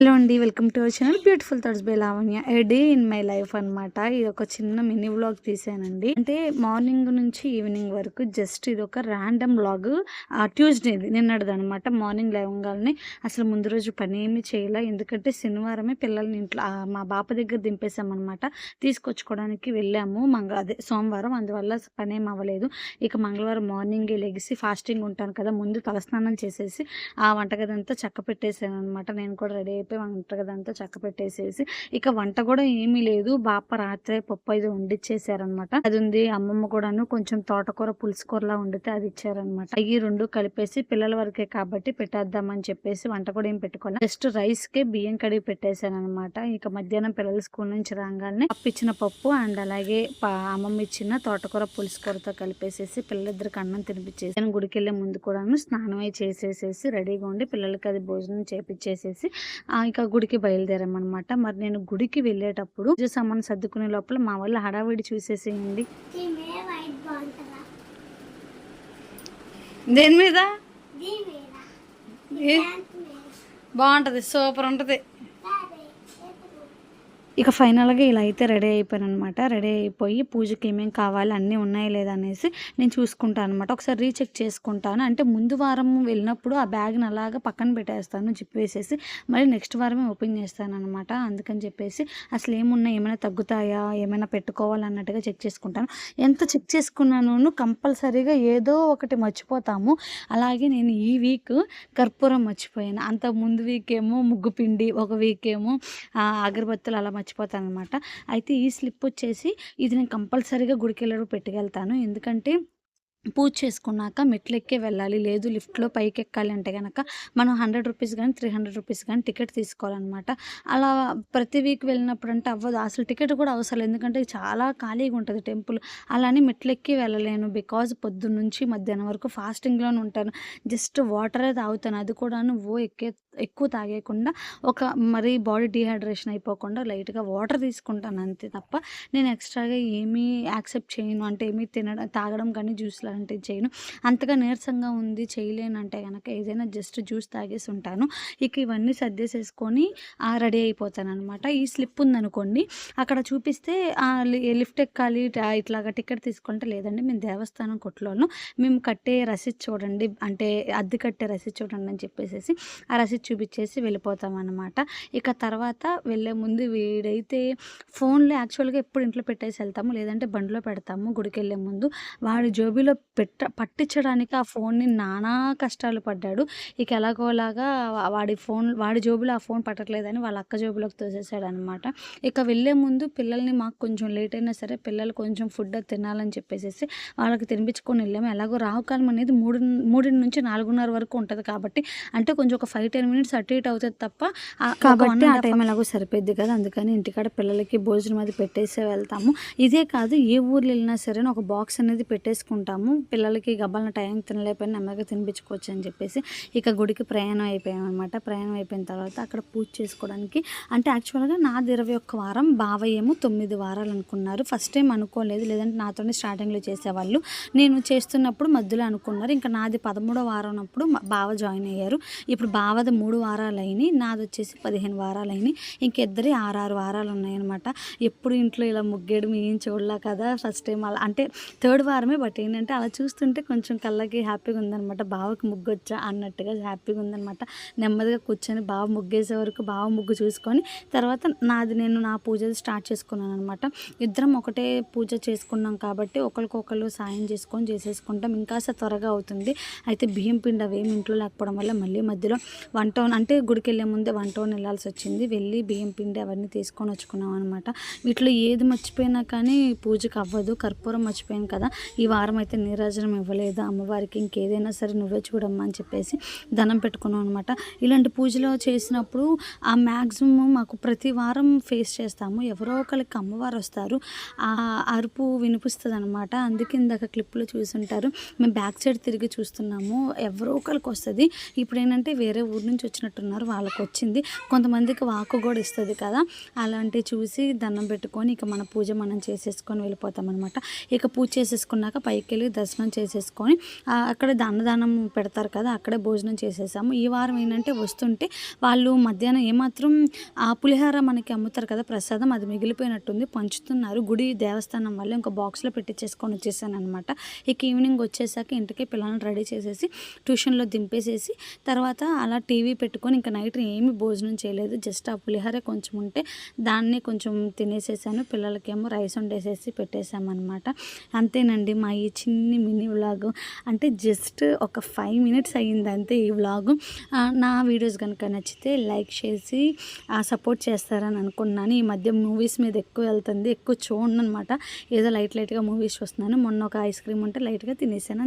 Hello అండి welcome to our channel. Beautiful thoughts by Lavanya. A day in my life అనమాట ఇది ఒక చిన్న మినీ వ్లాగ్ తీసానండి. అంటే మార్నింగ్ నుంచి ఈవినింగ్ వరకు జస్ట్ ఇది ఒక ర్యాండమ్ వ్లాగ్ ట్యూస్డేది నిన్నటిది అనమాట మార్నింగ్ లేవగానే అసలు ముందు రోజు పని ఏమీ చేయలే. ఎందుకంటే శనివారమే పిల్లల్ని ఇంట్లో మా బాప దగ్గర దింపేశామన్నమాట. తీసుకొచ్చుకోవడానికి వెళ్ళాము. మంగ అదే సోమవారం. అందువల్ల పని ఏం అవ్వలేదు ఇక మంగళవారం మార్నింగ్ లెగిసి ఫాస్టింగ్ ఉంటాను కదా ముందు తలస్నానం చేసేసి ఆ వంటగదంతా చక్క పెట్టేశాను అనమాట నేను కూడా రెడీ చెప్పి వంటగది అంతా చక్క పెట్టేసేసి ఇక వంట కూడా ఏమీ లేదు. బాప రాత్రే పప్పు అయితే వండిచ్చేసారనమాట. అది ఉంది అమ్మమ్మ కూడాను కొంచెం తోటకూర పులుసు కూరలా వండితే అది ఇచ్చారనమాట. అవి రెండు కలిపేసి పిల్లల వరకే కాబట్టి పెట్టేద్దామని చెప్పేసి వంట కూడా ఏం పెట్టుకోవాలి జస్ట్ రైస్ కే బియ్యం కడిగి పెట్టేశాను అనమాట ఇక మధ్యాహ్నం పిల్లలు స్కూల్ నుంచి రాగానే అప్పిచ్చిన పప్పు అండ్ అలాగే అమ్మమ్మ ఇచ్చిన తోటకూర పులుసుకూరతో కలిపేసేసి పిల్లలిద్దరికి అన్నం తినిపించేసి నేను గుడికి వెళ్ళే ముందు కూడాను స్నానం అయి చేసేసేసి రెడీగా ఉండి పిల్లలకి అది భోజనం చేపించేసేసి ఇక గుడికి బయలుదేరామన్నమాట. మరి నేను గుడికి వెళ్ళేటప్పుడు సామాన్ సర్దుకునే లోపల మా వాళ్ళు హడావిడి చూసేసేయండి. దీని మీద. బాగుంటది సూపర్ ఉంటది. ఇక ఫైనల్గా ఇలా అయితే రెడీ అయిపోయాను అనమాట రెడీ అయిపోయి పూజకి ఏమేమి కావాలి అన్నీ ఉన్నాయా లేదా అనేసి నేను చూసుకుంటాను అనమాట ఒకసారి రీచెక్ చేసుకుంటాను. అంటే ముందు వారం వెళ్ళినప్పుడు ఆ బ్యాగ్ని అలాగా పక్కన పెట్టేస్తాను జిప్ వేసేసి మళ్ళీ నెక్స్ట్ వారమే ఓపెన్ చేస్తాను అనమాట అందుకని చెప్పేసి అసలు ఏమున్నా ఏమైనా తగ్గుతాయా ఏమైనా పెట్టుకోవాలన్నట్టుగా చెక్ చేసుకుంటాను. ఎంత చెక్ చేసుకున్నాను కంపల్సరీగా ఏదో ఒకటి మర్చిపోతాము. అలాగే నేను ఈ వీక్ కర్పూరం మర్చిపోయాను. అంత ముందు వీక్ ఏమో ముగ్గు పిండి ఒక వీక్ ఏమో అగరబత్తులు అలా మర్చిపోతాను అనమాట అయితే ఈ స్లిప్ వచ్చేసి ఇది నేను కంపల్సరీగా గుడికి పెట్టుకెళ్తాను. ఎందుకంటే పూజ చేసుకున్నాక మెట్లెక్కే వెళ్ళాలి లేదు లిఫ్ట్లో పైకి ఎక్కాలి అంటే కనుక మనం హండ్రెడ్ రూపీస్ కానీ త్రీ హండ్రెడ్ రూపీస్ కానీ టికెట్ తీసుకోవాలన్నమాట. అలా ప్రతి వీక్ వెళ్ళినప్పుడు అంటే అవ్వదు. అసలు టికెట్ కూడా అవసరం ఎందుకంటే చాలా ఖాళీగా ఉంటుంది టెంపుల్. అలానే మెట్లెక్కి వెళ్ళలేను. బికాజ్ పొద్దున్న నుంచి మధ్యాహ్నం వరకు ఫాస్టింగ్లోనే ఉంటాను. జస్ట్ వాటరే తాగుతాను. అది కూడాను ఓ ఎక్కే ఎక్కువ తాగేయకుండా ఒక మరీ బాడీ డిహైడ్రేషన్ అయిపోకుండా లైట్గా వాటర్ తీసుకుంటాను అంతే తప్ప నేను ఎక్స్ట్రాగా ఏమీ యాక్సెప్ట్ చేయను. అంటే ఏమీ తినడం తాగడం కానీ జ్యూస్ లాంటివి చేయను. అంతగా నీరసంగా ఉంది చేయలేనంటే కనుక ఏదైనా జస్ట్ జ్యూస్ తాగేసి ఉంటాను. ఇక ఇవన్నీ సర్దేసేసుకొని రెడీ అయిపోతాను అనమాట ఈ స్లిప్ ఉందనుకోండి అక్కడ చూపిస్తే లిఫ్ట్ ఎక్కాలి ఇట్లాగా టికెట్ తీసుకుంటే లేదండి మేము దేవస్థానం కొట్లోను మేము కట్టే రసీద్ చూడండి అంటే అద్దె కట్టే రసీద్ చూడండి అని చెప్పేసి ఆ రసీద్ చూపించేసి వెళ్ళిపోతాం అనమాట ఇక తర్వాత వెళ్ళే ముందు వీడైతే ఫోన్లో యాక్చువల్గా ఎప్పుడు ఇంట్లో పెట్టేసి వెళ్తాము లేదంటే బండిలో పెడతాము గుడికి వెళ్ళే ముందు. వాడి జోబీలో పెట్ట పట్టించడానికి ఆ ఫోన్ని నానా కష్టాలు పడ్డాడు. ఇక ఎలాగోలాగా వాడి ఫోన్ వాడి జోబులో ఆ ఫోన్ పట్టట్లేదని వాళ్ళ అక్క జోబులోకి తోసేసాడు అనమాట ఇక వెళ్ళే ముందు పిల్లల్ని మాకు కొంచెం లేట్ అయినా సరే పిల్లలు కొంచెం ఫుడ్ తినాలని చెప్పేసి వాళ్ళకి తినిపించుకొని వెళ్ళాము. ఎలాగో రావుకాలం అనేది మూడు మూడు నుంచి నాలుగున్నర వరకు ఉంటుంది కాబట్టి అంటే కొంచెం ఒక ఫైవ్ టెన్ మినిట్స్ అటు ఇటు అవుతుంది తప్ప కాబట్టి ఆ టైం ఎలాగో సరిపోద్ది కదా. అందుకని ఇంటికాడ పిల్లలకి భోజనం అది పెట్టేసే వెళ్తాము. ఇదే కాదు ఏ ఊర్లో వెళ్ళినా సరే ఒక బాక్స్ అనేది పెట్టేసుకుంటాము. పిల్లలకి గబ్బాలను టైం తినలేకపోయినా నెమ్మదిగా తినిపించుకోవచ్చు అని చెప్పేసి ఇక గుడికి ప్రయాణం అయిపోయాం అనమాట ప్రయాణం అయిపోయిన తర్వాత అక్కడ పూజ చేసుకోవడానికి అంటే యాక్చువల్గా నాది ఇరవై ఒక్క వారం బావయ్య ఏమో తొమ్మిది వారాలు అనుకున్నారు. ఫస్ట్ టైం అనుకోలేదు లేదంటే నాతోనే స్టార్టింగ్లో చేసేవాళ్ళు. నేను చేస్తున్నప్పుడు మధ్యలో అనుకున్నారు. ఇంకా నాది పదమూడో వారం ఉన్నప్పుడు మా బావ జాయిన్ అయ్యారు. ఇప్పుడు బావది మూడు వారాలు అయినాయి నాది వచ్చేసి పదిహేను వారాలు అయినాయి ఇంకిద్దరి ఆరారు వారాలు ఉన్నాయన్నమాట ఎప్పుడు ఇంట్లో ఇలా ముగ్గేయడం ఏం చూడలే కదా ఫస్ట్ టైం అలా. అంటే థర్డ్ వారమే బట్ ఏంటంటే అలా చూస్తుంటే కొంచెం కళ్ళకి హ్యాపీగా ఉందన్నమాట. బావకి ముగ్గు వచ్చా అన్నట్టుగా హ్యాపీగా ఉందన్నమాట. నెమ్మదిగా కూర్చొని బావ ముగ్గేసే వరకు బావ ముగ్గు చూసుకొని తర్వాత నాది నేను నా పూజలు స్టార్ట్ చేసుకున్నాను అనమాట ఇద్దరం ఒకటే పూజ చేసుకున్నాం కాబట్టి ఒకరికొకరు సాయం చేసుకొని చేసేసుకుంటాం. ఇంకాస్త త్వరగా అవుతుంది. అయితే బియ్యం పిండి అవేమి ఇంట్లో లేకపోవడం వల్ల మళ్ళీ మధ్యలో వన్ టౌన్ అంటే గుడికి వెళ్ళే ముందే వన్ టౌన్ వెళ్ళాల్సి వచ్చింది వెళ్ళి బియ్యం పిండి అవన్నీ తీసుకొని వచ్చుకున్నాం అనమాట వీటిలో ఏది మర్చిపోయినా కానీ పూజకి అవ్వదు. కర్పూరం మర్చిపోయాను కదా. ఈ వారం అయితే నీరాజనం ఇవ్వలేదు. అమ్మవారికి ఇంకేదైనా సరే నువ్వే చూడమ్మా అని చెప్పేసి దండం పెట్టుకున్నాం అనమాట ఇలాంటి పూజలో చేసినప్పుడు ఆ మ్యాక్సిమం మాకు ప్రతి వారం ఫేస్ చేస్తాము. ఎవరో ఒకరికి అమ్మవారు వస్తారు. ఆ అరుపు వినిపిస్తుంది అనమాట అందుకే ఇందాక క్లిప్లో చూసుంటారు. మేము బ్యాక్ సైడ్ తిరిగి చూస్తున్నాము. ఎవరో ఒకరికి వస్తుంది. ఇప్పుడు ఏంటంటే వేరే ఊరు నుంచి వచ్చినట్టున్నారు వాళ్ళకి వచ్చింది కొంతమందికి వాకు కూడా ఇస్తుంది కదా. అలాంటివి చూసి దండం పెట్టుకొని ఇక మన పూజ మనం చేసేసుకొని వెళ్ళిపోతామన్నమాట. ఇక పూజ చేసేసుకున్నాక పైకి వెళ్ళి దర్శనం చేసేసుకొని అక్కడ దానదానం పెడతారు కదా అక్కడే భోజనం చేసేసాము. ఈ వారం ఏంటంటే వస్తుంటే వాళ్ళు మధ్యాహ్నం ఏమాత్రం ఆ పులిహార మనకి అమ్ముతారు కదా ప్రసాదం అది మిగిలిపోయినట్టుంది పంచుతున్నారు. గుడి దేవస్థానం వల్ల ఇంకా బాక్స్లో పెట్టించేసుకొని వచ్చేసాను అనమాట ఇక ఈవినింగ్ వచ్చేసాక ఇంటికి పిల్లల్ని రెడీ చేసేసి ట్యూషన్లో దింపేసేసి తర్వాత అలా టీవీ ఇవి పెట్టుకొని ఇంకా నైట్ ఏమి భోజనం చేయలేదు. జస్ట్ ఆ పులిహార కొంచెం ఉంటే దాన్ని కొంచెం తినేసేసాను. పిల్లలకేమో రైస్ వండేసేసి పెట్టేశామన్నమాట. అంతేనండి మా ఈ చిన్ని మినీ వ్లాగ్. అంటే జస్ట్ ఒక ఫైవ్ మినిట్స్ అయ్యింది అంతే ఈ వ్లాగ్. నా వీడియోస్ కనుక నచ్చితే లైక్ చేసి సపోర్ట్ చేస్తారని అనుకున్నాను. ఈ మధ్య మూవీస్ మీద ఎక్కువ వెళ్తుంది ఎక్కువ చూడను అనమాట ఏదో లైట్ లైట్గా మూవీస్ చూస్తున్నాను. మొన్న ఒక ఐస్ క్రీమ్ ఉంటే లైట్గా తినేసాను.